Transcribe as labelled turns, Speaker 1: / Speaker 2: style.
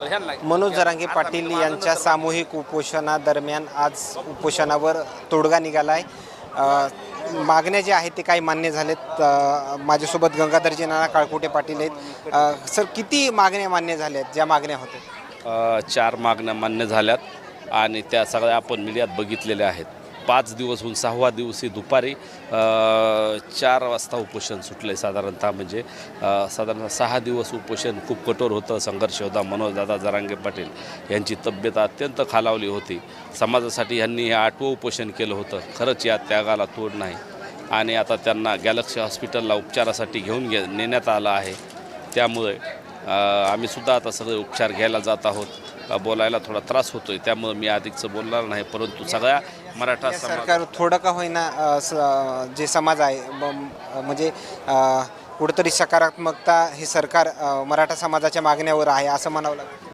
Speaker 1: मनोज जरांगे पाटील यांच्या सामूहिक उपोषणादरम्यान आज उपोषणावर तोडगा निघाला आहे मागण्या ज्या आहेत ते काही मान्य झालेत. माझ्यासोबत गंगाधरजी नाना काळकोटे पाटील आहेत. सर किती मागण्या मान्य झाल्या आहेत ज्या मागण्या होत्या?
Speaker 2: चार मागण्या मान्य झाल्यात आणि त्या सगळ्या आपण मीडियात बघितलेल्या आहेत. पाच दिवसहून सहावा दिवशी दुपारी. चार वाजता उपोषण सुटलं आहे साधारणतः म्हणजे साधारणतः सहा दिवस उपोषण खूप कठोर होतं. संघर्ष होता. मनोजदादा जरांगे पाटील यांची तब्येत अत्यंत खालावली होती. समाजासाठी यांनी हे आठवं उपोषण केलं होतं. खरंच या त्यागाला तोड नाही. आणि आता त्यांना गॅलक्सी हॉस्पिटलला उपचारासाठी घेऊन गे नेण्यात आलं आहे. त्यामुळे आम्हीसुद्धा आता सगळे उपचार घ्यायला जात आहोत. बोलायला थोडा त्रास होतो आहे त्यामुळे मी अधिकचं बोलणार नाही. परंतु सगळ्या मराठा
Speaker 1: सरकार थोडं का होईना जे समाज आहे म्हणजे कुठंतरी सकारात्मकता हे सरकार मराठा समाजाच्या मागण्यावर आहे असं म्हणावं लागेल